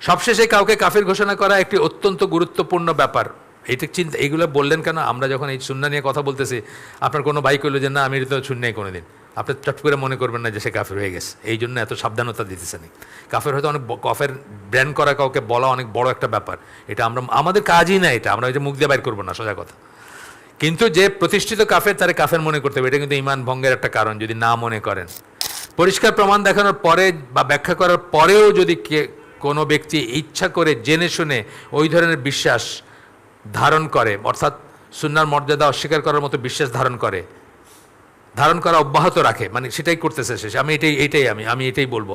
সবশেষে কাউকে কাফের ঘোষণা করা একটি অত্যন্ত গুরুত্বপূর্ণ ব্যাপার। এটা চিন্তা এইগুলো বললেন কেন? আমরা যখন এই শূন্য নিয়ে কথা বলতেছি, আপনার কোনো বাইক হইল যে, না আমি তো শূন্যই কোনো দিন আপনি চট করে মনে করবেন না যে, সে কাফের হয়ে গেছে। এই জন্য এত সাবধানতা দিতেছে দিতেছেন। কাফের হয়তো অনেক কফের ব্র্যান্ড করা কাউকে বলা অনেক বড় একটা ব্যাপার। এটা আমরা আমাদের কাজই না এটা। আমরা যে মুখ দিয়ে বাইর করব না, সোজা কথা। কিন্তু যে প্রতিষ্ঠিত কাফের, তারে কাফের মনে করতে হবে। এটা কিন্তু ইমান ভঙ্গের একটা কারণ, যদি না মনে করেন। পরিষ্কার প্রমাণ দেখানোর পরে বা ব্যাখ্যা করার পরেও যদি কোনো ব্যক্তি ইচ্ছা করে জেনে শুনে ওই ধরনের বিশ্বাস ধারণ করে, অর্থাৎ সুন্নার মর্যাদা অস্বীকার করার মতো বিশ্বাস ধারণ করে, ধারণ করা অব্যাহত রাখে মানে সেটাই করতেছে শেষ আমি এটাই এটাই আমি আমি এটাই বলব,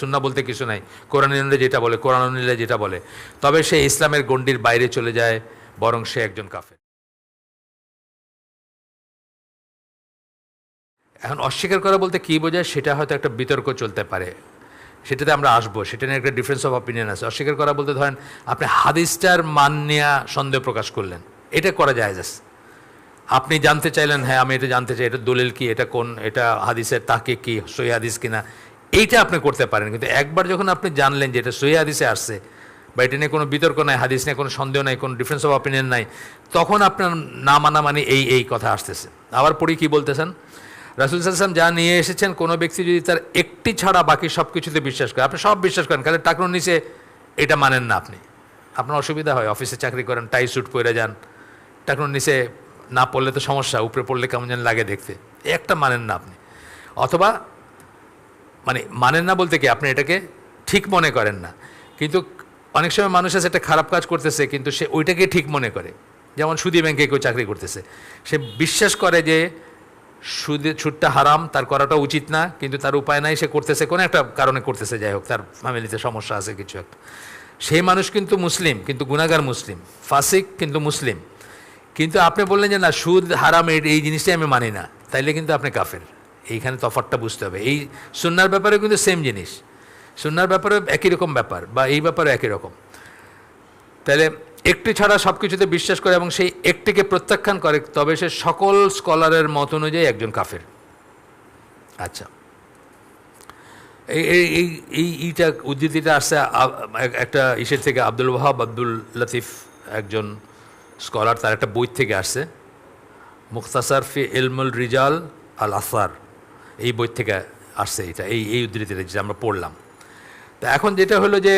সুন্না বলতে কিছু নাই, কোরআন যেটা বলে, কোরআন যেটা বলে, তবে সে ইসলামের গণ্ডির বাইরে চলে যায়, বরং সে একজন কাফের। এখন অস্বীকার করা বলতে কী বোঝায়, সেটা হয়তো একটা বিতর্ক চলতে পারে। সেটাতে আমরা আসব, সেটা নিয়ে একটা ডিফারেন্স অফ অপিনিয়ন আছে। অস্বীকার করা বলতে ধরেন, আপনি হাদিসটার মান নিয়ে সন্দেহ প্রকাশ করলেন। এটা করা যায় যাস আপনি জানতে চাইলেন হ্যাঁ আমি এটা জানতে চাই, এটা দলিল কি, এটা কোন, এটা হাদিসের তাকে কি সই হাদিস কিনা, এইটা আপনি করতে পারেন। কিন্তু একবার যখন আপনি জানলেন যে এটা সই হাদিসে আসছে, বা এটা নিয়ে কোনো বিতর্ক নাই, হাদিস নিয়ে কোনো সন্দেহ নাই, কোনো ডিফারেন্স অফ অপিনিয়ন নাই, তখন আপনার না মানা মানে এই এই কথা আসতেছে। আবার পড়ি কি বলতেছেন? রাসুল সাল্লাম যা নিয়ে এসেছেন, কোনো ব্যক্তি যদি তার একটি ছাড়া বাকি সব কিছুতে বিশ্বাস করে, আপনি সব বিশ্বাস করেন কারণ টাকনোর নিচে এটা মানেন না আপনি। আপনার অসুবিধা হয়, অফিসে চাকরি করেন, টাই স্যুট পরে যান টাকনোর নিচে না পড়লে তো সমস্যা, উপরে পড়লে কেমন যেন লাগে দেখতে। একটা মানেন না আপনি। অথবা মানে মানেন না বলতে কি, আপনি এটাকে ঠিক মনে করেন না। কিন্তু অনেক সময় মানুষ আছে, একটা খারাপ কাজ করতেছে, কিন্তু সে ওইটাকে ঠিক মনে করে। যেমন সুদি ব্যাংকে কেউ চাকরি করতেছে। সে বিশ্বাস করে যে সুদে, সুদটা হারাম, তার করাটা উচিত না, কিন্তু তার উপায় নাই, সে করতেছে কোনো একটা কারণে করতেছে, যাই হোক, তার ফ্যামিলিতে সমস্যা আছে কিছু একটা। সেই মানুষ কিন্তু মুসলিম, কিন্তু গুণাগার মুসলিম, ফাসিক কিন্তু মুসলিম। কিন্তু আপনি বললেন যে না, সুদ হারাম, এই জিনিসটাই আমি মানি না, তাইলে কিন্তু আপনি কাফের। এইখানে তফাতটা বুঝতে হবে। এই সুন্নার ব্যাপারে কিন্তু সেম জিনিস। সুন্নার ব্যাপারে একই রকম ব্যাপার, বা এই ব্যাপারে একই রকম। তাহলে একটি ছাড়া সব কিছুতে বিশ্বাস করে এবং সেই একটিকে প্রত্যাখ্যান করে, তবে সে সকল স্কলারের মত অনুযায়ী একজন কাফের। আচ্ছা। এই এই এই ইটা, উদ্ধৃতিটা আসছে একটা ইসের থেকে আব্দুল ওয়াহাব, আব্দুল লতিফ একজন স্কলার, তার একটা বই থেকে আসছে। মুখতাসার ফি এলমুল রিজাল আল আসার। এই বই থেকে আসছে এটা, এই এই উদ্ধৃতিটা যেটা আমরা পড়লাম। তা এখন যেটা হলো যে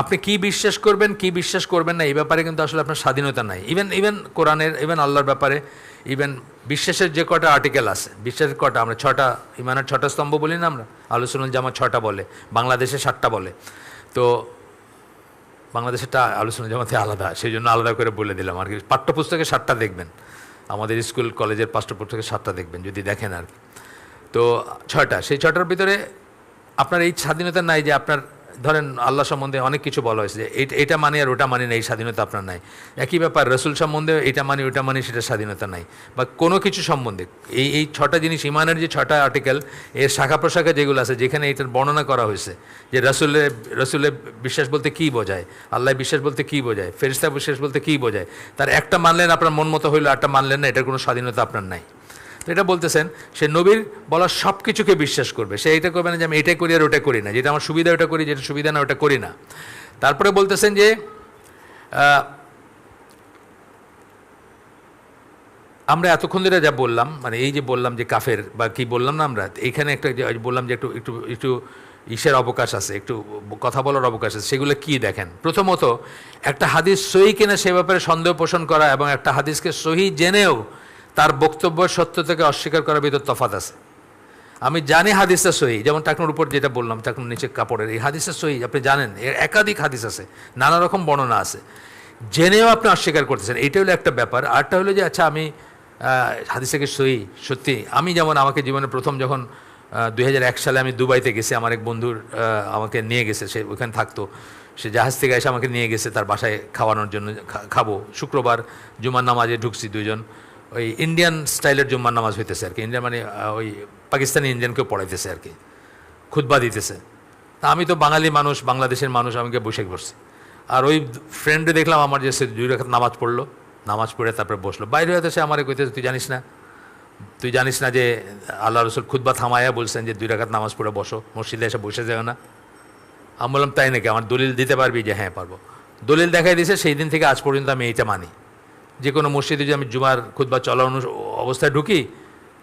আপনি কি বিশ্বাস করবেন, কি বিশ্বাস করবেন না, এই ব্যাপারে কিন্তু আসলে আপনার স্বাধীনতা নাই। ইভেন ইভেন কোরআনের ইভেন আল্লাহর ব্যাপারে ইভেন বিশ্বাসের যে কটা আর্টিকেল আছে, বিশ্বাসের কটা, আমরা ছটা, ইমানের ছটা স্তম্ভ বলি না আমরা? আলোচনা জামা ছটা বলে, বাংলাদেশে সাতটা বলে। তো বাংলাদেশেরটা আলোচনা জামাতে আলাদা সেই জন্য আলাদা করে বলে দিলাম আর কি। পাঠ্যপুস্তকে সাতটা দেখবেন। আমাদের স্কুল, কলেজের পাঠ্যপুস্তকে সাতটা দেখবেন, যদি দেখেন আর কি। তো ছয়টা, সেই ছটার ভিতরে আপনার এই স্বাধীনতা নাই যে আপনার ধরেন আল্লাহ সম্বন্ধে অনেক কিছু বলা হয়েছে যে এটা মানি আর ওটা মানি না এই স্বাধীনতা আপনার নাই। একই ব্যাপার, রসুল সম্বন্ধে এটা মানি ওটা মানি, সেটা স্বাধীনতা নাই। বা কোনো কিছু সম্বন্ধে, এই এই ছটা জিনিস, ইমানের যে ছটা আর্টিকেল এর শাখা প্রশাখা যেগুলো আছে, যেখানে এটার বর্ণনা করা হয়েছে, যে রসুলের রসুলের বিশ্বাস বলতে কী বোঝায়, আল্লাহ বিশ্বাস বলতে কী বোঝায় ফেরিস্তা বিশ্বাস বলতে কী বোঝায়, তার একটা মানলেন আপনার মন মতো হইল একটা মানলেন না, এটার কোনো স্বাধীনতা আপনার নাই। তো এটা বলতেছেন, সে নবীর বলা সব কিছুকে বিশ্বাস করবে। সে এটা করবে না যে আমি এটাই করি আর ওটা করি না। যেটা আমার সুবিধা ওটা করি, যেটা সুবিধা না ওটা করি না। তারপরে বলতেছেন যে আমরা এতক্ষণ ধরে যা বললাম মানে এই যে বললাম যে কাফের, বা কি বললাম না আমরা এইখানে একটা বললাম যে একটু একটু একটু ইসের অবকাশ আছে, একটু কথা বলার অবকাশ আছে, সেগুলো কি দেখেন? প্রথমত, একটা হাদিস সহি কিনা সে ব্যাপারে সন্দেহ পোষণ করা এবং একটা হাদিসকে সহি জেনেও তার বক্তব্য সত্য থেকে অস্বীকার করার ভিতর তফাত আছে। আমি জানি হাদিসটা সহি যেমন টাকনোর উপর যেটা বললাম টাকনোর নিচে কাপড়ের এই হাদিসটা সহি আপনি জানেন এর একাধিক হাদিস আছে নানা রকম বর্ণনা আছে। জেনেও আপনি অস্বীকার করতেছেন এইটা হলো একটা ব্যাপার। আরটা হলো যে আচ্ছা আমি আহ, হাদিসটাকে সহি? সত্যি? আমি যেমন আমাকে জীবনে প্রথম যখন দুই হাজার এক সালে আমি দুবাইতে গেছি আমার এক বন্ধুর আমাকে নিয়ে গেছে সে ওইখানে থাকতো। সে জাহাজ থেকে এসে আমাকে নিয়ে গেছে তার বাসায় খাওয়ানোর জন্য খাব। শুক্রবার জুমার নামাজে ঢুকছি দুজন ওই ইন্ডিয়ান স্টাইলের জুম্মার নামাজ হইতেছে আর কি। ইন্ডিয়ান মানে ওই পাকিস্তানি ইন্ডিয়ানকেও পড়াইতেছে আর কি। খুতবা দিতেছে। তা আমি তো বাঙালি মানুষ, বাংলাদেশের মানুষ আমাকে বসে বসছি আর ওই ফ্রেন্ডে দেখলাম আমার যে সে দুই রেখাত নামাজ পড়ল। নামাজ পড়ে তারপরে বসল। বাইরে হয়তো সে আমার কইতেছে, তুই জানিস না, তুই জানিস না যে আল্লাহ রসুল খুতবা থামায়া বলছেন যে দুই রাখাত নামাজ পড়ে বসো, মসজিদে এসে বসে যাও না। আমি বললাম, তাই নাকি? আমার দলিল দিতে পারবি? যে হ্যাঁ পারব। দলিল দেখাই দিয়েছে সেই দিন থেকে আজ পর্যন্ত আমি এইটা মানি। যে কোনো মসজিদে যদি আমি জুমার খুদ্া চলানো অবস্থায় ঢুকি,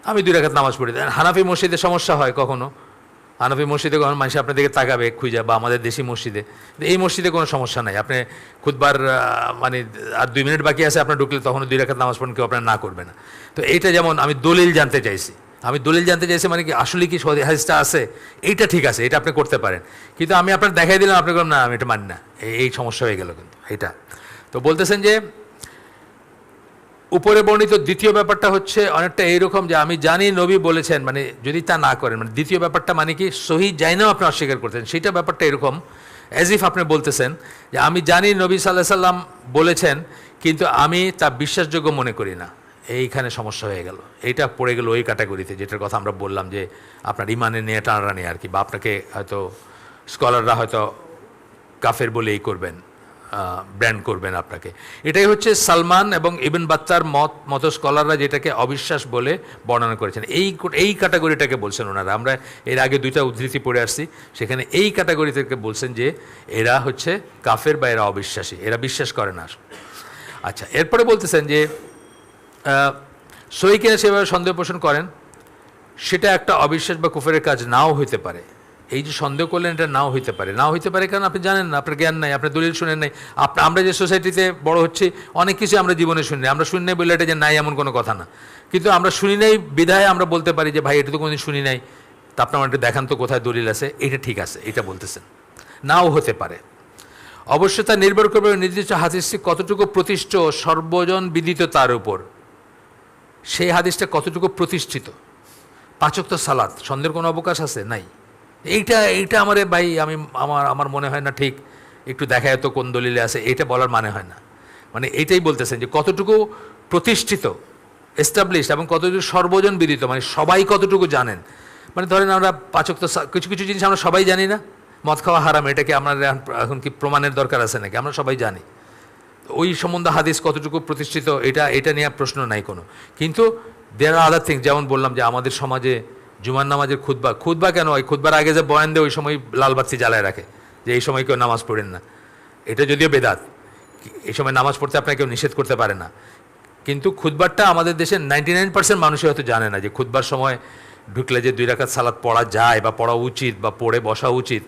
আমি দুই রাখাত নামাজ পড়ি। হানাফি মসজিদে সমস্যা হয় কখনো? হানাফি মসজিদে কখনো মানুষ আপনার দিকে তাকাবে, খুঁজা, বা আমাদের দেশি মসজিদে। এই মসজিদে কোনো সমস্যা নাই। আপনি খুদবার মানে আর দুই মিনিট বাকি আছে, আপনার ঢুকলে তখন দুই রাখাত নামাজ পড়েন, কেউ আপনার না করবে না। তো এইটা যেমন আমি দলিল জানতে চাইছি। আমি দলিল জানতে চাইছি মানে কি, আসলে কি হাদিসটা আছে? এইটা ঠিক আছে, এটা আপনি করতে পারেন। কিন্তু আমি আপনার দেখাই দিলাম, আপনি না, আমি এটা মানি না। এই- এই সমস্যা হয়ে গেল কিন্তু এটা তো বলতেছেন যে উপরে বর্ণিত দ্বিতীয় ব্যাপারটা হচ্ছে অনেকটা এইরকম যে আমি জানি নবী বলেছেন মানে যদি তা না করেন মানে দ্বিতীয় ব্যাপারটা মানে কি, সহি যাইনাও আপনি অস্বীকার করতেন সেটা ব্যাপারটা এরকম অ্যাজ ইফ আপনি বলতেছেন যে আমি জানি নবী সাল্লাহ সাল্লাম বলেছেন, কিন্তু আমি তা বিশ্বাসযোগ্য মনে করি না। এইখানে সমস্যা হয়ে গেল। এইটা পড়ে গেল ওই ক্যাটাগরিতে যেটার কথা আমরা বললাম যে আপনার ইমানে নিয়ে টানাটানি আর কি, বা আপনাকে হয়তো স্কলাররা হয়তো কাফের বলে এই করবেন। ব্র্যান্ড করবেন আপনাকে। এটাই হচ্ছে সালমান এবং ইবেন বাত্তার মত মত স্কলাররা যেটাকে অবিশ্বাস বলে বর্ণনা করেছেন। এই এই ক্যাটাগরিটাকে বলছেন ওনারা। আমরা এর আগে দুইটা উদ্ধৃতি পড়ে আসছি। সেখানে এই ক্যাটাগরি থেকে বলছেন যে এরা হচ্ছে কাফের বা এরা অবিশ্বাসী। এরা বিশ্বাস করে না। আচ্ছা এরপরে বলতেছেন যে সই কিনা সেভাবে সন্দেহ পোষণ করেন, সেটা একটা অবিশ্বাস বা কুফরের কাজ নাও হইতে পারে। এই যে সন্দেহ করলেন, এটা নাও হইতে পারে। নাও হইতে পারে কারণ আপনি জানেন না, আপনার জ্ঞান নাই, আপনার দলিল শুনেন নাই। আপ- আমরা যে সোসাইটিতে বড় হচ্ছে, অনেক কিছু আমরা জীবনে শুনি। আমরা শুনি নাই বলে এটা যে নাই এমন কোনো কথা না। কিন্তু আমরা শুনি নাই বিধায় আমরা বলতে পারি যে, ভাই, এটা তো কোনোদিন শুনি নাই। তা আপনার আমাকে দেখান তো কোথায় দলিল আছে। এটা ঠিক আছে, এটা বলতেছেন। নাও হতে পারে। অবশ্য তা নির্ভর করবে নির্দিষ্ট হাদিসটি কতটুকু প্রতিষ্ঠ সর্বজন বিদিত তার উপর। সেই হাদিসটা কতটুকু প্রতিষ্ঠিত? পাচক তো সালাদ সন্দেহের কোনো অবকাশ আছে? নাই। এইটা এইটা আমারে ভাই আমি, আমার আমার মনে হয় না ঠিক। একটু দেখায় তো কোন দলিলে আছে এটা বলার মানে হয় না। মানে এইটাই বলতেছেন যে কতটুকু প্রতিষ্ঠিত এস্টাবলিশড এবং কতটুকু সর্বজন বিদিত মানে সবাই কতটুকু জানেন। মানে ধরেন আমরা পাচক তো কিছু কিছু জিনিস আমরা সবাই জানি না। মদ খাওয়া হারাম, এটাকে আমরা এখন- এখন কি প্রমাণের দরকার আছে নাকি? আমরা সবাই জানি। ওই সম্বন্ধে হাদিস কতটুকু প্রতিষ্ঠিত, এটা এটা নিয়ে প্রশ্ন নাই কোনো। কিন্তু দেয়ার আদার থিং যেমন বললাম যে আমাদের সমাজে জুমার নামাজের খুদ্া খুদ্া কেন ওই খুদ্বার আগে যে বয়ান দেয়, ওই সময় লালবাতি জ্বালায় রাখে, যে এই সময় কেউ নামাজ পড়েন না। এটা যদিও বেদাত এই সময় নামাজ পড়তে আপনাকে কেউ নিষেধ করতে পারে না। কিন্তু খুদ্বারটা আমাদের দেশের নাইনটি নাইন পার্সেন্ট মানুষই হয়তো জানে না যে খুদ্বার সময় ঢুকলে যে দুই রাখাত সালাদ পড়া যায় বা পড়া উচিত বা পড়ে বসা উচিত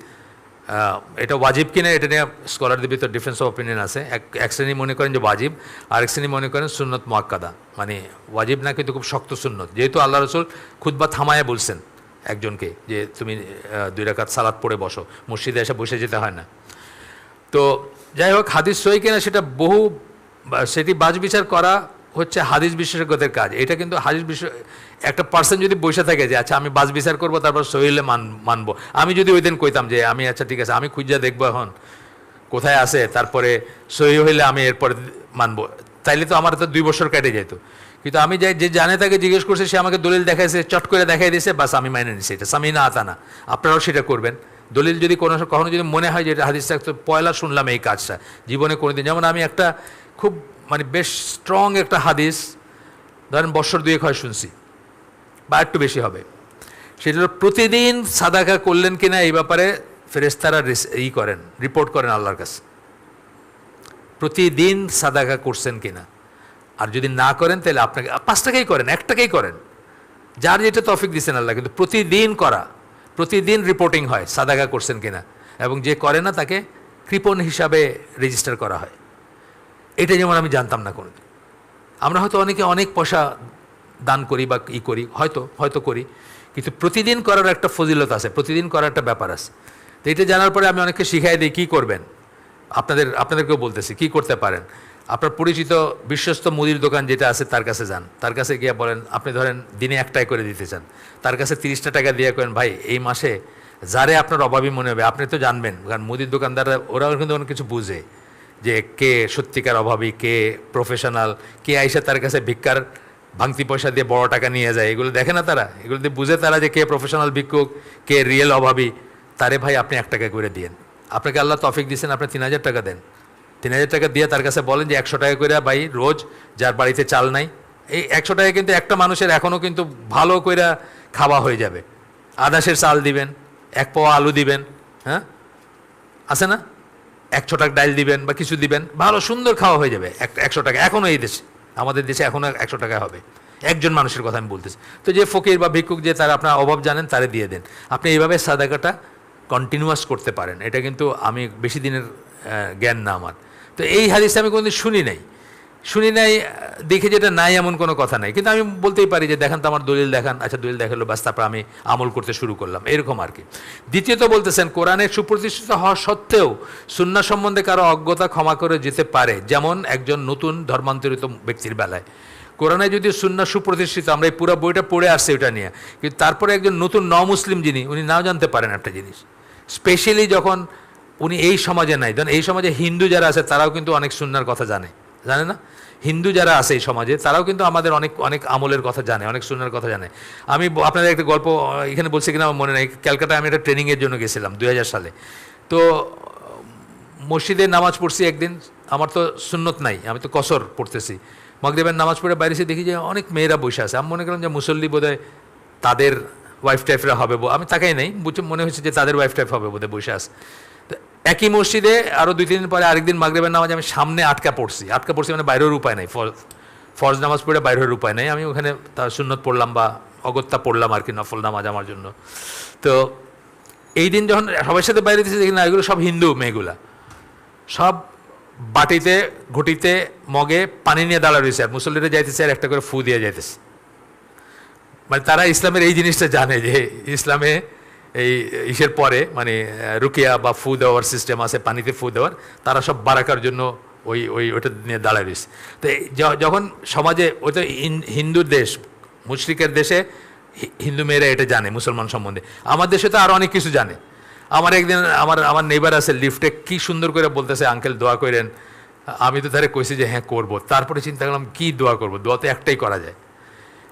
এটা ওয়াজিব কিনা এটা নিয়ে স্কলারদের ভিতর ডিফারেন্স অফ অপিনিয়ন আছে। এক এক শ্রেণি মনে করেন যে ওয়াজিব আর এক শ্রেণি মনে করেন সুন্নত মোয়াক্কাদা। মানে ওয়াজিব না কিন্তু খুব শক্ত সুন্নত। যেহেতু আল্লাহ রসুল খুদ্া থামায় বলছেন একজনকে যে তুমি দুই রাকাত সালাদ পড়ে বসো, মসজিদে এসে বসে যেতে হয় না। তো যাই হোক, হাদিস সই কিনা সেটা বহু সেটি বাজ বিচার করা হচ্ছে হাদিস বিশেষজ্ঞদের কাজ। এটা কিন্তু হাদিস বিশেষ, একটা পার্সন যদি বসে থাকে যে আচ্ছা আমি বাস বিচার করব, তারপর সহিলে মান, মানবো। আমি যদি ওই দিন কইতাম যে, আমি আচ্ছা ঠিক আছে, আমি খুঁজা দেখব এখন, কোথায় আছে, তারপরে সহি হইলে আমি এরপরে মানবো। তাইলে তো আমার তো দুই বছর কেটে যেত কিন্তু আমি যে যে জানে তাকে জিজ্ঞেস করছে, সে আমাকে দলিল দেখাইছে, চট করে দেখাই দিয়েছে বাস আমি মাইনে নিছি। এটা সামি না আতা না আপনারাও সেটা করবেন। দলিল যদি কোনো কখনো যদি মনে হয় যে, এটা হাদিসটা তো পয়লা শুনলাম এই কাজটা, জীবনে কোনোদিন। যেমন আমি একটা খুব মানে বেশ স্ট্রং একটা হাদিস। ধরেন বছর দুয়েক হয় শুনছি, বা একটু বেশি হবে। সেটা প্রতিদিন সাদাকা করলেন কিনা এই ব্যাপারে ফেরেস্তারা ই করেন রিপোর্ট করেন আল্লাহর কাছে। প্রতিদিন সাদাকা করছেন কিনা। আর যদি না করেন, তাহলে আপনাকে, পাঁচ টাকাই করেন, এক টাকাই করেন। যার যেটা তফিক দিচ্ছেন আল্লাহ, কিন্তু প্রতিদিন করা, প্রতিদিন রিপোর্টিং হয় সাদাকা করছেন কিনা। এবং যে করে না, তাকে কৃপণ হিসাবে রেজিস্টার করা হয়। এটা যেমন আমি জানতাম না কোনোদিন। আমরা হয়তো অনেকে অনেক পয়সা দান করি বা ই করি, হয়তো হয়তো করি, কিন্তু প্রতিদিন করার একটা ফজিলত আছে, প্রতিদিন করার একটা ব্যাপার আছে। তো এটা জানার পরে আমি অনেককে শিখাই দিই, কী করবেন? আপনাদের, আপনাদেরকেও বলতেছি, কি করতে পারেন? আপনার পরিচিত বিশ্বস্ত মুদির দোকান যেটা আছে, তার কাছে যান। তার কাছে গিয়ে বলেন, আপনি ধরেন দিনে একটাই করে দিতে চান। তার কাছে তিরিশটা টাকা দিয়ে করেন, ভাই, এই মাসে যারে আপনার অভাবী মনে হবে, আপনি তো জানবেন। কারণ মুদির দোকানদাররা, ওরাও কিন্তু অনেক কিছু বুঝে। যে কে সত্যিকার অভাবী, কে প্রফেশনাল কে আইসা তার কাছে ভিক্ষার ভাঙতি পয়সা দিয়ে বড় টাকা নিয়ে যায়, এগুলো দেখে না তারা? এগুলো দিয়ে বুঝে তারা যে কে প্রফেশনাল ভিক্ষুক, কে রিয়েল অভাবী। তারে ভাই আপনি এক টাকা করে দিয়েন। আপনাকে আল্লাহ তফিক দিয়েছেন আপনি তিন হাজার টাকা দেন। তিন হাজার টাকা দিয়ে তার কাছে বলেন যে একশো টাকা করে ভাই রোজ যার বাড়িতে চাল নাই। এই একশো টাকা কিন্তু একটা মানুষের এখনও কিন্তু ভালো করে খাওয়া হয়ে যাবে। আদাসের চাল দিবেন, এক পাওয়া আলু দিবেন হ্যাঁ? আছে না? একশো টাকা ডাইল দিবেন বা কিছু দিবেন, ভালো, সুন্দর খাওয়া হয়ে যাবে। এক একশো টাকা এখনও এই দেশে, আমাদের দেশে এখনও একশো টাকা হবে। একজন মানুষের কথা আমি বলতেছি। তো যে ফকির বা ভিক্ষুক যে তারা আপনার অভাব জানেন, তারে দিয়ে দেন। আপনি এইভাবে সাদাকাটা কন্টিনিউয়াস করতে পারেন। এটা কিন্তু আমি বেশি দিনের জ্ঞান না আমার। তো এই হাদিসে আমি কোনোদিন শুনি নাই। শুনি নাই, দেখে যেটা নাই এমন কোনো কথা নাই। কিন্তু আমি বলতেই পারি যে, দেখান তো আমার দলিল, দেখান আচ্ছা দলিল দেখাল বাস তারপর আমি আমল করতে শুরু করলাম। এরকম আর কি। দ্বিতীয়ত বলতেছেন, কোরআনের সুপ্রতিষ্ঠিত হওয়া সত্ত্বেও সুন্না সম্বন্ধে কারও অজ্ঞতা ক্ষমা করে যেতে পারে, যেমন একজন নতুন ধর্মান্তরিত ব্যক্তির বেলায়। কোরআনে যদি সুন্না সুপ্রতিষ্ঠিত, আমরা এই পুরো বইটা পড়ে আসছি ওটা নিয়ে। কিন্তু তারপরে একজন নতুন ন মুসলিম যিনি, উনি নাও জানতে পারেন একটা জিনিস। স্পেশালি যখন উনি এই সমাজে নাই, ধরেন এই সমাজে হিন্দু যারা আছে, তারাও কিন্তু অনেক সুন্নার কথা জানে। জানে না? হিন্দু যারা আছে এই সমাজে, তারাও কিন্তু আমাদের অনেক অনেক আমলের কথা জানে, অনেক সুন্নার কথা জানে। আমি আপনাদের একটা গল্প এখানে বলছি কিনা আমার মনে নেই। ক্যালকাটায় আমি একটা ট্রেনিংয়ের জন্য গেছিলাম, দুই হাজার সালে। তো, মসজিদে নামাজ পড়ছি একদিন, আমার তো সুন্নত নাই, আমি তো কসর পড়তেছি। মগরিবের নামাজ পড়ে বাইরে এসে দেখি যে অনেক মেয়েরা বসে আছে। আমি মনে করলাম যে মুসল্লি বোধহয় তাদের ওয়াইফ টাইফরা হবে আমি তাকাই নাই মনে হচ্ছে যে তাদের ওয়াইফ টাইফ হবে বোধহয় বসে আছে। একই মসজিদে আরও দুই, তিন দিন পরে আরেকদিন মাগরেবের নামাজ আমি সামনে আটকা পড়ছি। আটকা পড়ছি মানে বাইরের উপায় নাই। ফর- ফরজ নামাজ পড়ে বাইরের উপায় নাই। আমি ওখানে তার সুন্নত পড়লাম বা অগত্যা পড়লাম আর কি, নফল নামাজ আমার জন্য। তো এই দিন যখন সবার সাথে বাইরে দিয়েছে দেখি না, এগুলো সব হিন্দু মেয়েগুলা। সব বাটিতে, ঘটিতে, মগে পানি নিয়ে দাঁড়া রয়েছে আর মুসল্লিরা যাইতেছে আর একটা করে ফু দিয়ে যাইতেছে। মানে তারা ইসলামের এই জিনিসটা জানে যে ইসলামে এই ইসের পরে মানে রুকিয়া বা ফু দেওয়ার সিস্টেম আছে, পানিতে ফু দেওয়ার তারা সব বারাকার জন্য ওই ওই ওটা নিয়ে দাঁড়ায় রয়েছে। তো যখন সমাজে, ওই তো হিন- হিন্দুর দেশ, মুশরিকের দেশে হিন্দু মেয়েরা এটা জানে, মুসলমান সম্বন্ধে। আমার দেশে তো আরও অনেক কিছু জানে। আমার একদিন আমার আমার নেবার আছে লিফটে কি সুন্দর করে বলতেছে, আঙ্কেল, দোয়া করেন। আমি তো তারে কইছি যে হ্যাঁ করব। তারপরে চিন্তা করলাম, কি দোয়া করব? দোয়া তো একটাই করা যায়।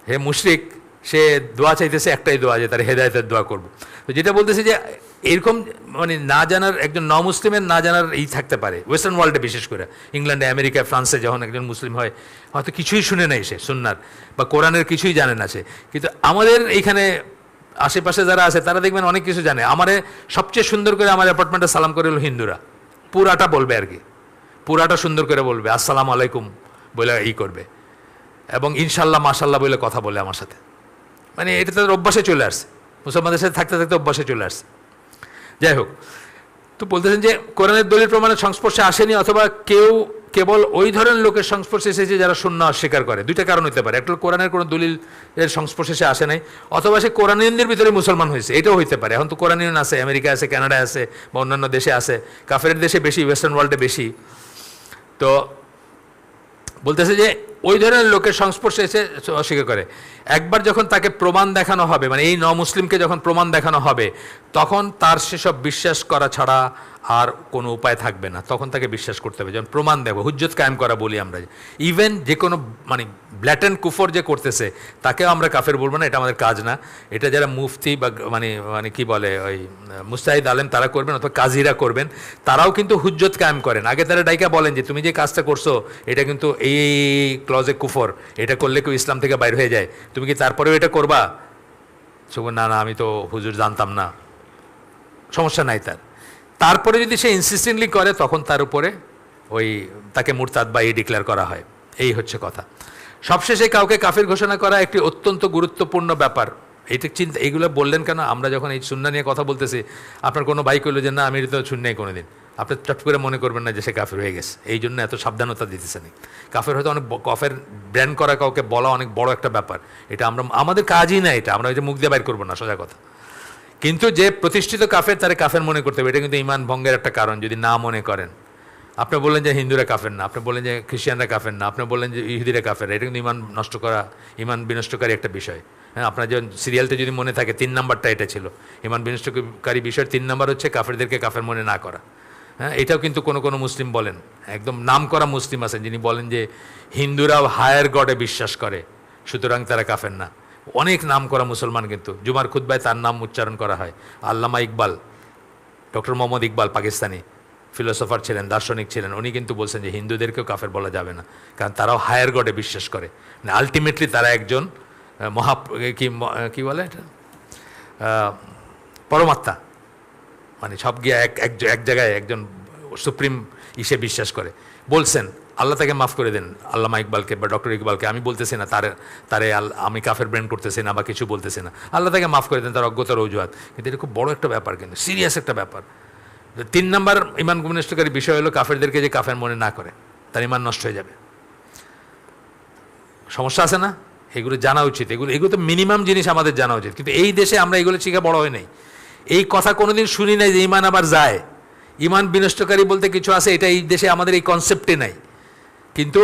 হে মুশরিক সে দোয়া চাইতেছে, একটাই দোয়া যে তার হেদায়তের দোয়া করব। তো যেটা বলতেছে যে, এরকম মানে না জানার, একজন ন মুসলিমের না জানার এই থাকতে পারে ওয়েস্টার্ন ওয়ার্ল্ডে বিশেষ করে। ইংল্যান্ডে, আমেরিকায়, ফ্রান্সে যখন একজন মুসলিম হয়, হয়তো কিছুই শুনে নাই সে সুন্নার বা কোরআনের কিছুই জানে না সে। কিন্তু আমাদের এইখানে আশেপাশে যারা আছে, তারা দেখবেন অনেক কিছু জানে। আমারে সবচেয়ে সুন্দর করে আমার অ্যাপার্টমেন্টে সালাম করে হিন্দুরা। পুরাটা বলবে আর কি। পুরাটা সুন্দর করে বলবে, আসসালামু আলাইকুম বলে ই করবে। এবং ইনশাল্লাহ মাশাল্লাহ বলে কথা বলে আমার সাথে। মানে এটা তাদের অভ্যাসে চলে আসছে। মুসলমানদের সাথে থাকতে থাকতে অভ্যাসে চলে আসছে। যাই হোক, তো বলতেছেন যে কোরআনের দলিল প্রমাণের সংস্পর্শে আসেনি অথবা কেউ কেবল ওই ধরনের লোকের সংস্পর্শে এসেছে যারা শূন্য অস্বীকার করে। দুইটা কারণ হতে পারে। একটা কোরআনের কোনো দলিল এর সংস্পর্শে সে আসে নাই, অথবা সে কোরআনীয়দের ভিতরে মুসলমান হয়েছে। এটাও হইতে পারে। এখন তো কোরআনীয়ন আছে, আমেরিকা আছে, কানাডা আছে, বা অন্যান্য দেশে আছে। কাফের দেশে বেশি, ওয়েস্টার্ন ওয়ার্ল্ডে বেশি। তো বলতেছে যে ওই ধরনের লোকের সংস্পর্শে এসে অস্বীকার করে। একবার যখন তাকে প্রমাণ দেখানো হবে মানে এই ন মুসলিমকে যখন প্রমাণ দেখানো হবে, তখন তার সেসব বিশ্বাস করা ছাড়া আর কোনো উপায় থাকবে না। তখন তাকে বিশ্বাস করতে হবে। যেমন প্রমাণ দেবো হুজ্জত কায়েম করা বলি আমরা। ইভেন যে কোনো মানে ব্ল্যাটেন কুফর যে করতেছে, তাকেও আমরা কাফের বলব না, এটা আমাদের কাজ না। এটা যারা মুফতি বা মানে মানে কি বলে, ওই মুস্তাহিদ আলেম তারা করবেন অথবা কাজীরা করবেন, তারাও কিন্তু হুজ্জত কায়েম করেন। আগে তারা ডাইকা বলেন যে, তুমি যে কাজটা করছ, এটা কিন্তু এই ক্লজে কুফর, এটা করলে কেউ ইসলাম থেকে বাইর হয়ে যায়। তুমি কি তারপরেও এটা করবা? সে না না, আমি তো হুজুর জানতাম না। সমস্যা নাই তার। তারপরে যদি সে ইনসিস্টেন্টলি করে, তখন তার উপরে ওই তাকে মুরতাদ বা এই ডিক্লেয়ার করা হয়। এই হচ্ছে কথা। সবশেষে কাউকে কাফের ঘোষণা করা একটি অত্যন্ত গুরুত্বপূর্ণ ব্যাপার। এইটা চিন্তা, এইগুলো বললেন কেন? আমরা যখন এই শূন্য নিয়ে কথা বলতেছি, আপনার কোনো ভাই কইলো যে, না আমি তো শূন্যই কোনো দিন আপনি চট করে মনে করবেন না যে সে কাফের হয়ে গেছে। এই জন্য এত সাবধানতা দিতেছে দিতেছেন কাফের হয়তো অনেক কফের ব্র্যান্ড করা কাউকে বলা অনেক বড় একটা ব্যাপার। এটা আমরা, আমাদের কাজই না এটা। আমরা ওই যে মুখ দিয়ে বাইর করব না, সোজা কথা। কিন্তু যে প্রতিষ্ঠিত কাফের, তারা কাফের মনে করতে হবে। এটা কিন্তু ইমান ভঙ্গের একটা কারণ, যদি না মনে করেন। আপনি বললেন যে হিন্দুরা কাফের না। আপনি বললেন যে খ্রিস্টানরা কাফের না। আপনি বললেন যে ইহুদিরা কাফের এটা কিন্তু ইমান নষ্ট করা ইমান বিনষ্টকারী একটা বিষয়। হ্যাঁ আপনার যে সিরিয়ালটা যদি মনে থাকে, তিন নাম্বারটা এটা ছিল। ইমান বিনষ্টকারী বিষয়ের তিন নাম্বার হচ্ছে কাফেরদেরকে কাফের মনে না করা। হ্যাঁ এটাও কিন্তু কোনো কোনো মুসলিম বলেন। একদম নাম করা মুসলিম আছেন যিনি বলেন যে হিন্দুরাও হায়ার গডে বিশ্বাস করে, সুতরাং তারা কাফের না। অনেক নাম করা মুসলমান কিন্তু, জুমার খুদ্বায় তার নাম উচ্চারণ করা হয়। আল্লামা ইকবাল, ডক্টর মোহাম্মদ ইকবাল পাকিস্তানি, ফিলোসফার ছিলেন, দার্শনিক ছিলেন, উনি কিন্তু বলছেন যে হিন্দুদেরকেও কাফের বলা যাবে না, কারণ তারাও হায়ার গডে বিশ্বাস করে। মানে আলটিমেটলি তারা একজন মহা, কি বলে এটা? পরমাত্মা। মানে সব গিয়ে এক এক জায়গায় একজন সুপ্রিম ইসে বিশ্বাস করে। বলছেন, আল্লাহ তাকে মাফ করে দেন, আল্লামা ইকবালকে বা ডক্টর ইকবালকে। আমি বলতেছি না, তারে তারে আমি কাফের ব্রেন করতেছি না বা কিছু বলতেছি না। আল্লাহ তাকে মাফ করে দেন, তার অজ্ঞতার অজুহাত। কিন্তু এটা খুব বড় একটা ব্যাপার কিন্তু, সিরিয়াস একটা ব্যাপার। তিন নম্বর ইমান গুমনিষ্টকারী বিষয় হলো, কাফেরদেরকে যে কাফের মনে না করে, তার ইমান নষ্ট হয়ে যাবে। সমস্যা আছে না? এগুলো জানা উচিত। এগুলো এগুলো তো মিনিমাম জিনিস আমাদের জানা উচিত। কিন্তু এই দেশে আমরা এগুলো শিখে বড় হয় নাই। এই কথা কোনোদিন শুনি নাই যে ইমান আবার যায়। ইমান বিনষ্টকারী বলতে কিছু আছে, এটা এই দেশে আমাদের এই কনসেপ্টে নাই। কিন্তু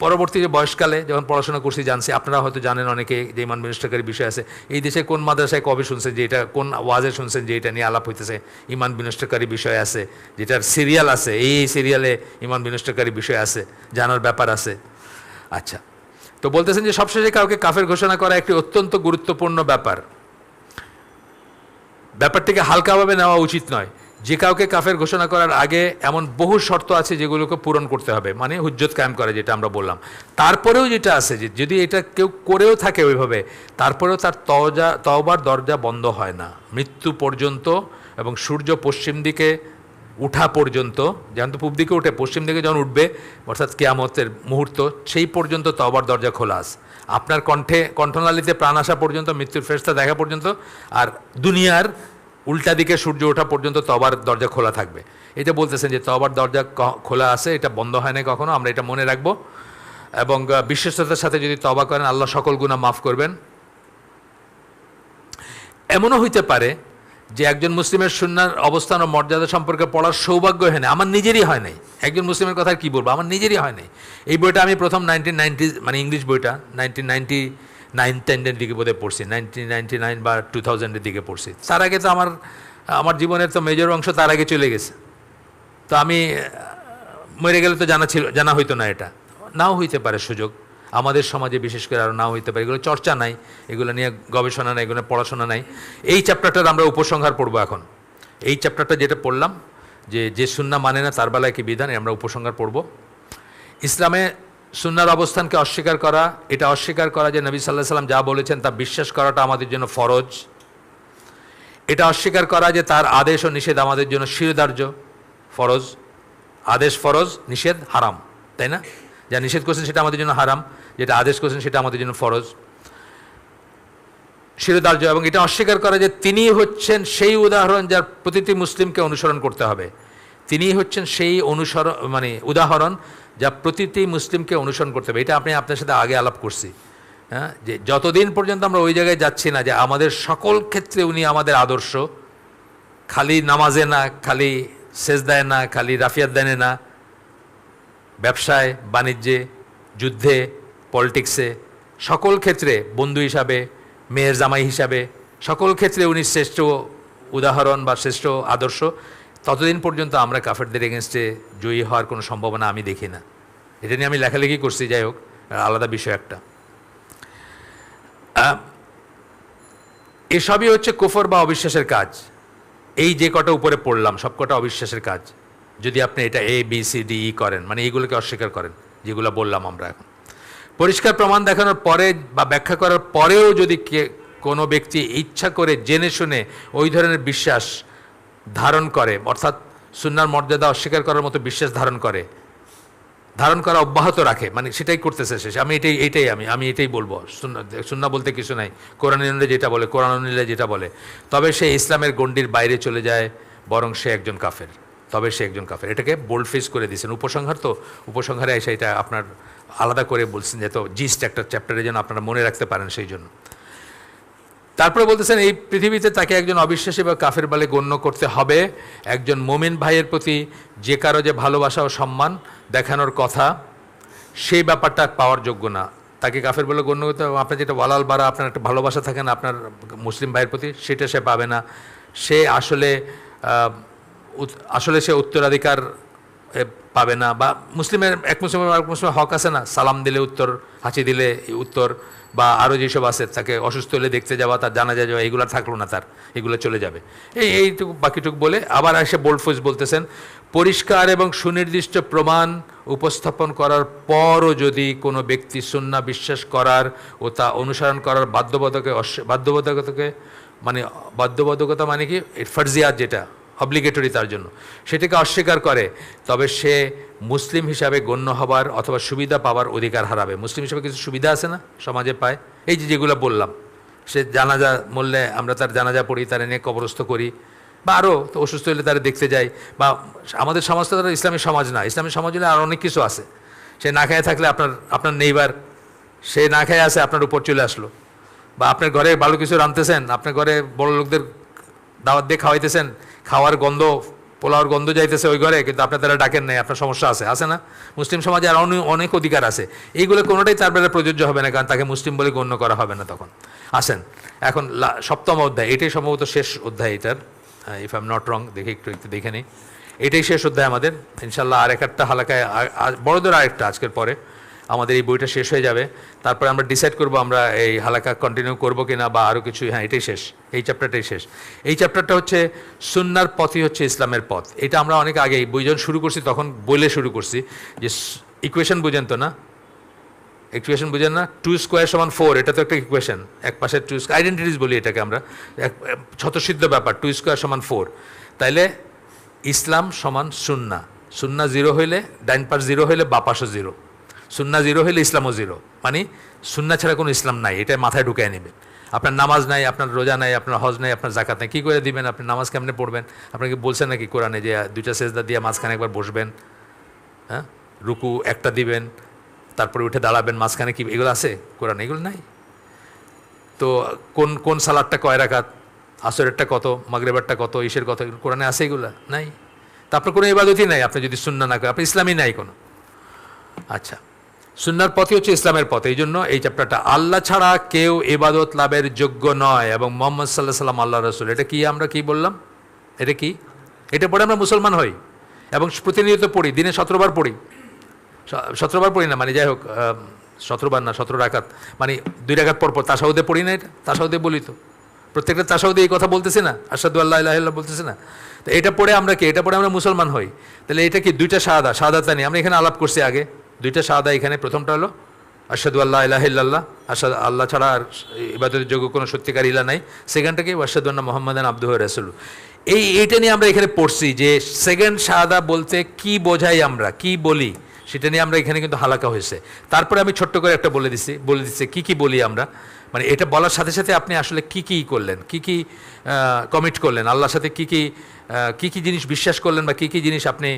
পরবর্তী যে বয়সকালে যখন পড়াশোনা করছি, জানছি, আপনারা হয়তো জানেন অনেকে যে ইমান বিনষ্টকারী বিষয় আছে। এই দেশে কোন মাদ্রাসায় কবে শুনছেন যে এটা, কোন ওয়াজে শুনছেন যে এটা নিয়ে আলাপ হইতেছে? ইমান বিনষ্টকারী বিষয় আছে, যেটার সিরিয়াল আছে, এই এই সিরিয়ালে ইমান বিনষ্টকারী বিষয় আছে, জানার ব্যাপার আছে। আচ্ছা তো বলতেছেন যে সবশেষে কাউকে কাফের ঘোষণা করা একটি অত্যন্ত গুরুত্বপূর্ণ ব্যাপার। ব্যাপারটিকে হালকাভাবে নেওয়া উচিত নয়। যে কাউকে কাফের ঘোষণা করার আগে এমন বহু শর্ত আছে যেগুলোকে পূরণ করতে হবে মানে হুজ্জত কায়েম করে যেটা আমরা বললাম। তারপরেও যেটা আছে যে যদি এটা কেউ করেও থাকে ওইভাবে, তারপরেও তার তওজা, তওবার দরজা বন্ধ হয় না। মৃত্যু পর্যন্ত এবং সূর্য পশ্চিম দিকে উঠা পর্যন্ত যেমন তো পূব দিকে উঠে, পশ্চিম দিকে যখন উঠবে, অর্থাৎ কেয়ামতের মুহূর্ত, সেই পর্যন্ত তবার দরজা খোলা আছে। আপনার কণ্ঠে, কণ্ঠনালীতে প্রাণ আসা পর্যন্ত, মৃত্যুর ফেরস্তা দেখা পর্যন্ত, আর দুনিয়ার উল্টা দিকে সূর্য ওঠা পর্যন্ত তবার দরজা খোলা থাকবে। এটা বলতেছেন যে তবার দরজা খোলা আছে, এটা বন্ধ হয় না কখনো, আমরা এটা মনে রাখব। এবং বিশ্বস্ততার সাথে যদি তবা করেন, আল্লাহ সকল গুণা মাফ করবেন। এমনও হইতে পারে যে একজন মুসলিমের সুন্নার অবস্থান ও মর্যাদা সম্পর্কে পড়ার সৌভাগ্য হয় না আমার নিজেরই হয় নাই। একজন মুসলিমের কথা কি বলব? আমার নিজেরই হয় নাই। এই বইটা আমি প্রথম নাইনটিন নাইনটি মানে ইংলিশ বইটা নাইনটিন নাইনটি নাইন টেনের দিকে বোধহয় পড়ছি। নাইনটিন নাইনটি নাইন বা টু থাউজেন্ডের দিকে পড়ছি। তার আগে তো আমার আমার জীবনের তো মেজর অংশ তার আগে চলে গেছে। তো আমি, মরে গেলে তো জানা ছিল, জানা হইতো না এটা। নাও হইতে পারে সুযোগ। আমাদের সমাজে বিশেষ করে আরও নাও হইতে পারে, এগুলো চর্চা নাই, এগুলো নিয়ে গবেষণা নাই, এগুলো পড়াশোনা নাই। এই চ্যাপ্টারটার আমরা উপসংহার পড়ব এখন। এই চ্যাপ্টারটা যেটা পড়লাম, যে যে সুন্না মানে না, তার বেলায় কি বিধান আমরা উপসংহার পড়ব। ইসলামে সুন্নার অবস্থানকে অস্বীকার করা, এটা অস্বীকার করা যে নবী সাল্লাহ সাল্লাম যা বলেছেন, তা বিশ্বাস করাটা আমাদের জন্য ফরজ। এটা অস্বীকার করা যে তার আদেশ ও নিষেধ আমাদের জন্য শিরদার্য, ফরজ। আদেশ ফরজ, নিষেধ হারাম, তাই না? যা নিষেধ করছেন সেটা আমাদের জন্য হারাম, যেটা আদেশ করছেন সেটা আমাদের জন্য ফরজ। শিরদার্য এবং এটা অস্বীকার করা যে তিনি হচ্ছেন সেই উদাহরণ যার প্রতিটি মুসলিমকে অনুসরণ করতে হবে। তিনি হচ্ছেন সেই অনুসরণ মানে উদাহরণ যা প্রতিটি মুসলিমকে অনুসরণ করতে হবে। এটা আপনি আপনার সাথে আগে আলাপ করছি। হ্যাঁ যে যতদিন পর্যন্ত আমরা ওই জায়গায় যাচ্ছি না যে আমাদের সকল ক্ষেত্রে উনি আমাদের আদর্শ, খালি নামাজে না, খালি সেজদায় না, খালি রাফিয়াত দানে না ব্যবসায়, বাণিজ্যে, যুদ্ধে পলিটিক্সে সকল ক্ষেত্রে বন্ধু হিসাবে, মেয়ের জামাই হিসাবে, সকল ক্ষেত্রে উনি শ্রেষ্ঠ উদাহরণ বা শ্রেষ্ঠ আদর্শ। ততদিন পর্যন্ত আমরা কাফেরদের এগেনস্টে জয়ী হওয়ার কোনো সম্ভাবনা আমি দেখি না। এটা নিয়ে আমি লেখালেখি করছি, যাই হোক, আলাদা বিষয় একটা। এসবই হচ্ছে কুফর বা অবিশ্বাসের কাজ। এই যে কটা উপরে পড়লাম সব কটা অবিশ্বাসের কাজ। যদি আপনি এটা A B C D E করেন মানে এইগুলোকে অস্বীকার করেন, যেগুলো বললাম আমরা এখন। পরিষ্কার প্রমাণ দেখানোর পরে বা ব্যাখ্যা করার পরেও যদি কে, কোনো ব্যক্তি ইচ্ছা করে জেনে শুনে ওই ধরনের বিশ্বাস ধারণ করে, অর্থাৎ সুন্নার মর্যাদা অস্বীকার করার মতো বিশ্বাস ধারণ করে, ধারণ করা অব্যাহত রাখে মানে সেটাই করতেছে শেষ আমি এটাই এটাই আমি আমি এটাই বলব, সুন্না বলতে কিছু নাই, কোরআন যেটা বলে, কোরআন যেটা বলে, তবে সে ইসলামের গণ্ডির বাইরে চলে যায়, বরং সে একজন কাফের। তবে সে একজন কাফের। এটাকে বোল্ড ফেস করে দিয়েছেন। উপসংহার তো, উপসংহারে এসে এটা আপনার আলাদা করে বলছেন যে তো জিস্ট একটা চ্যাপ্টারে যেন আপনারা মনে রাখতে পারেন সেই জন্য। তারপরে বলতেছেন, এই পৃথিবীতে তাকে একজন অবিশ্বাসী বা কাফের বলে গণ্য করতে হবে। একজন মোমিন ভাইয়ের প্রতি যে কারও যে ভালোবাসা ও সম্মান দেখানোর কথা, সেই ব্যাপারটা পাওয়ার যোগ্য না। তাকে কাফের বলে গণ্য করতে হবে। আপনার যেটা ওয়ালাল বাড়া আপনার একটা ভালোবাসা থাকে না আপনার মুসলিম ভাইয়ের প্রতি, সেটা সে পাবে না। সে আসলে আসলে সে উত্তরাধিকার পাবে না বা মুসলিমের, এক মুসলিমের এক মুসলিমের হক আছে না? সালাম দিলে উত্তর হাঁচি দিলে উত্তর বা আরও যেসব আছে, তাকে অসুস্থ হলে দেখতে যাওয়া, তার জানা যায় যাওয়া, এগুলো থাকল না তার, এগুলো চলে যাবে। এই, এইটুকু, বাকিটুকু বলে আবার এসে বোল্ডফোজ বলতেছেন, পরিষ্কার এবং সুনির্দিষ্ট প্রমাণ উপস্থাপন করার পরও যদি কোনো ব্যক্তি সুন্না বিশ্বাস করার ও তা অনুসরণ করার বাধ্যবাধকে বাধ্যবাধকতাকে মানে বাধ্যবাধকতা মানে কি? ফার্জিয়াত যেটা অব্লিগেটরি তার জন্য। সেটিকে অস্বীকার করে, তবে সে মুসলিম হিসাবে গণ্য হবার অথবা সুবিধা পাওয়ার অধিকার হারাবে। মুসলিম হিসাবে কিছু সুবিধা আছে না? সমাজে পায়। এই যে যেগুলো বললাম, সে জানাজা মরলে আমরা তার জানাজা পড়ি, তার এনে কবরস্থ করি, বা আরও তো অসুস্থ হলে তারা দেখতে যাই, বা আমাদের সমাজ তো তারা ইসলামী সমাজ না। ইসলামী সমাজ হলে আর অনেক কিছু আছে। সে না খেয়ে থাকলে আপনার আপনার নেইবার, সে না খেয়ে আসে আপনার উপর চলে আসলো। বা আপনার ঘরে ভালো কিছু রাঁধতেছেন, আপনার ঘরে বড় লোকদের দাওয়াত দিয়ে খাওয়াইতেছেন খাওয়ার গন্ধ পোলাওয়ার গন্ধ যাইতেছে ওই ঘরে, কিন্তু আপনার তারা ডাকেন নাই, আপনার সমস্যা আছে আছে না? মুসলিম সমাজে আর অনেক অধিকার আছে। এইগুলো কোনোটাই তার বেলা প্রযোজ্য হবে না, কারণ তাকে মুসলিম বলে গণ্য করা হবে না তখন। আসেন, এখন সপ্তম অধ্যায়, এটাই সম্ভবত শেষ অধ্যায় এটার। If I am not wrong দেখে একটু একটু দেখে নিই। এটাই শেষ অধ্যায় আমাদের। ইনশাল্লাহ আর একটা হালাকায় বড়দের আরেকটা আজকের পরে। আমাদের এই বইটা শেষ হয়ে যাবে। তারপরে আমরা ডিসাইড করব আমরা এই হালাকা কন্টিনিউ করব কি না বা আরও কিছু হ্যাঁ এটাই শেষ। এই চ্যাপ্টারটাই শেষ। এই চ্যাপ্টারটা হচ্ছে সুন্নার পথই হচ্ছে ইসলামের পথ। এটা আমরা অনেক আগেই, বইজন শুরু করছি, তখন বলে শুরু করছি। যে ইকুয়েশন বুঝেন তো না? ইকুয়েশন বুঝেন না? টু স্কোয়ার সমান ফোর এটা তো একটা ইকুয়েশন এক পাশে টু আইডেন্টিটিস বলি এটাকে আমরা। এক ছতসিদ্ধ ব্যাপার টু স্কোয়ার সমান ফোর তাইলে ইসলাম সমান সুন্না। সুন্না জিরো হইলে, ডাইন পাশ জিরো হইলে, বা পাশও জিরো সুন্না জিরো হইলে ইসলামও জিরো। মানে সুন্না ছাড়া কোনো ইসলাম নাই এটা মাথায় ঢুকায় নেবেন। আপনার নামাজ নাই, আপনার রোজা নাই, আপনার হজ নাই, আপনার জাকাত নাই, কী করে দিবেন আপনি? নামাজ কেমনে পড়বেন? আপনাকে বলছেন নাকি কোরআনে যে দুইটা সেজদা দিয়ে মাঝখানে একবার বসবেন? হ্যাঁ? রুকু একটা দিবেন, তারপরে উঠে দাঁড়াবেন, মাঝখানে কি এগুলো আছে? কোরআন এগুলো নাই? তো কোন কোন সালাদটা কয় রাখাত আসরেরটা কত? মাগরেবারটা কত? ইসের কত? কোরআনে আছে এগুলো? নাই? তারপর কোনো ইবাদতই নাই, আপনি যদি সুন্না না করেন। আপনি ইসলামই নাই কোনো। আচ্ছা। সুন্নার পথই হচ্ছে ইসলামের পথ। এই জন্য এই চ্যাপ্টারটা আল্লাহ ছাড়া কেউ এবাদত লাভের যোগ্য নয় এবং মোহাম্মদ সাল্লাহ সাল্লাম আল্লাহ রসুল। এটা কি আমরা কি বললাম? এটা কি? এটা পড়ে আমরা মুসলমান হই এবং প্রতিনিয়ত পড়ি, দিনে সতেরোবার পড়ি। সতেরোবার পড়ি না মানে যাই হোক সতেরোবার না, সতেরো রাখাত মানে দুই রাখাত পর পর। তাসাউদে পড়ি না এটা? তাসাউদে বলি তো। প্রত্যেকটা তাসাউদে এই কথা বলতেছে না আসাদু আল্লাহ ইলাহ বলতেছে না। তো এটা পড়ে আমরা কি? এটা পড়ে আমরা মুসলমান হই। তাহলে এটা কি? দুইটা সাদা সাদাতা নেই আমরা এখানে আলাপ করছি আগে। দুইটা সাদা এখানে, প্রথমটা হলো আসাদু আল্লাহ ইল্লাল্লাহ আসাদ আল্লাহ ছাড়া আর ইবাদতের যোগ্য কোনো সত্যিকার ইলা নাই। সেকেন্ডটা কি ওয়াসাদুল্লাহ মোহাম্মদান আব্দুহ রাসুল এই এইটা নিয়ে আমরা এখানে পড়ছি যে সেকেন্ড সাদা বলতে কি বোঝাই আমরা, কি বলি, সেটা নিয়ে আমরা এখানে কিন্তু হালাকা হয়েছে। তারপরে আমি ছোট্ট করে একটা বলে দিচ্ছি বলে দিচ্ছি কি কি বলি আমরা। মানে এটা বলার সাথে সাথে আপনি আসলে কি কি করলেন, কি কি কমিট করলেন, আল্লাহর সাথে কি কি কি কি জিনিস বিশ্বাস করলেন বা কি কি জিনিস আপনি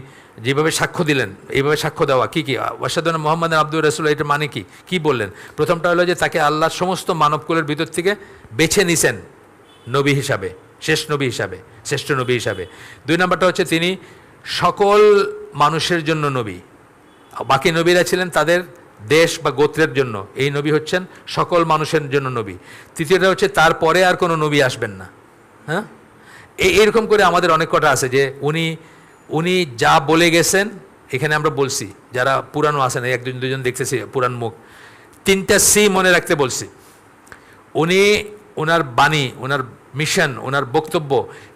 যেভাবে সাক্ষ্য দিলেন, এইভাবে সাক্ষ্য দেওয়া, কি কি? ওয়াসাদুল মোহাম্মদ আব্দুল রসুল, এটা মানে কি? কি বললেন? প্রথমটা হলো যে তাকে আল্লাহর সমস্ত মানবকুলের ভিতর থেকে বেছে নিছেন নবী হিসাবে, শেষ নবী হিসাবে, শ্রেষ্ঠ নবী হিসাবে। দুই নম্বরটা হচ্ছে তিনি সকল মানুষের জন্য নবী। বাকি নবীরা ছিলেন তাদের দেশ বা গোত্রের জন্য। এই নবী হচ্ছেন সকল মানুষের জন্য নবী। তৃতীয়টা হচ্ছে তারপরে আর কোনো নবী আসবেন না। হ্যাঁ? এরকম করে আমাদের অনেক কটা আছে যে উনি উনি যা বলে গেছেন, এখানে আমরা বলছি, যারা পুরানো আছেন একজন দুজন দেখতেছি, পুরান মুখ, তিনটা সি মনে রাখতে বলছি। উনি ওনার বাণী ওনার মিশন ওনার বক্তব্য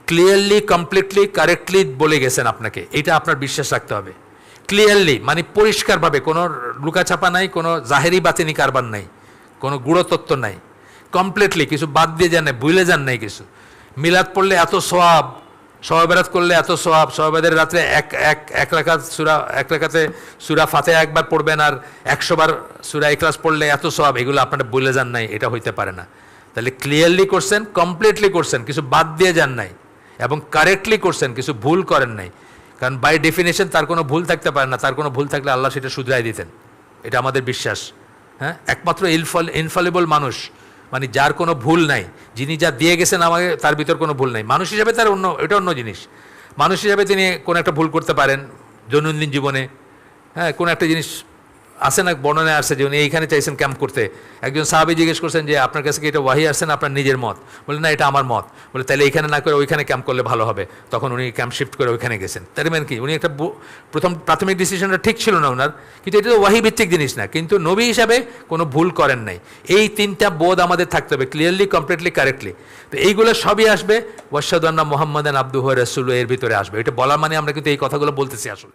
ক্লিয়ারলি কমপ্লিটলি কারেক্টলি বলে গেছেন আপনাকে, এটা আপনার বিশ্বাস রাখতে হবে। ক্লিয়ারলি মানে পরিষ্কারভাবে, কোনো লুকাছাপা নাই, কোনো জাহেরি বাতিনি কারবার নাই, কোনো গুড়তত্ত্ব নাই। কমপ্লিটলি কিছু বাদ দিয়ে যান নাই, ভুলে যান নাই কিছু। মিলাদ পড়লে এত সোয়াব সবাবেরাত করলে এত সোয়াব সবাবেদের রাত্রে এক এক এক রাখাত সুরা, এক রাখাতে সুরা ফাতে একবার পড়বেন আর একশো বার সুরা একলাস পড়লে এত সোয়াব এগুলো আপনারা বলে যান নাই, এটা হইতে পারে না। তাহলে ক্লিয়ারলি করছেন কমপ্লিটলি করছেন, কিছু বাদ দিয়ে যান নাই এবং কারেক্টলি করছেন, কিছু ভুল করেন নাই। কারণ বাই ডেফিনেশন তার কোনো ভুল থাকতে পারে না, তার কোনো ভুল থাকলে আল্লাহ সেটা শুধরাই দিতেন। এটা আমাদের বিশ্বাস হ্যাঁ? একমাত্র ইনফল ইনফলেবল মানুষ মানে যার কোনো ভুল নাই, যিনি যা দিয়ে গেছেন আমাকে, তার ভিতর কোনো ভুল নাই। মানুষ হিসাবে তার অন্য, এটা অন্য জিনিস। মানুষ হিসাবে তিনি কোনো একটা ভুল করতে পারেন দৈনন্দিন জীবনে। হ্যাঁ কোনো একটা জিনিস আসে না বর্ণনায় আসছে যে উনি এইখানে চাইছেন ক্যাম্প করতে। একজন সাহাবি জিজ্ঞেস করছেন যে, আপনার কাছে কি এটা ওয়াহি আসছেন আপনার নিজের মত? বলে, না, এটা আমার মত। বলে তাহলে এখানে না করে ওইখানে ক্যাম্প করলে ভালো হবে। তখন উনি ক্যাম্প শিফট করে ওইখানে গেছেন। তার মানে কি? উনি একটা প্রথম প্রাথমিক ডিসিশনটা ঠিক ছিল না ওনার কিন্তু এটা তো ওয়াহি ভিত্তিক জিনিস না। কিন্তু নবী হিসাবে কোনো ভুল করেন নাই। এই তিনটা বোধ আমাদের থাকতে হবে ক্লিয়ারলি কমপ্লিটলি কারেক্টলি তো এইগুলো সবই আসবে। ওয়াসাদান্না মোহাম্মদান আব্দুহ রসুল এর ভিতরে আসবে। এটা বলা মানে আমরা কিন্তু এই কথাগুলো বলতেছি আসলে।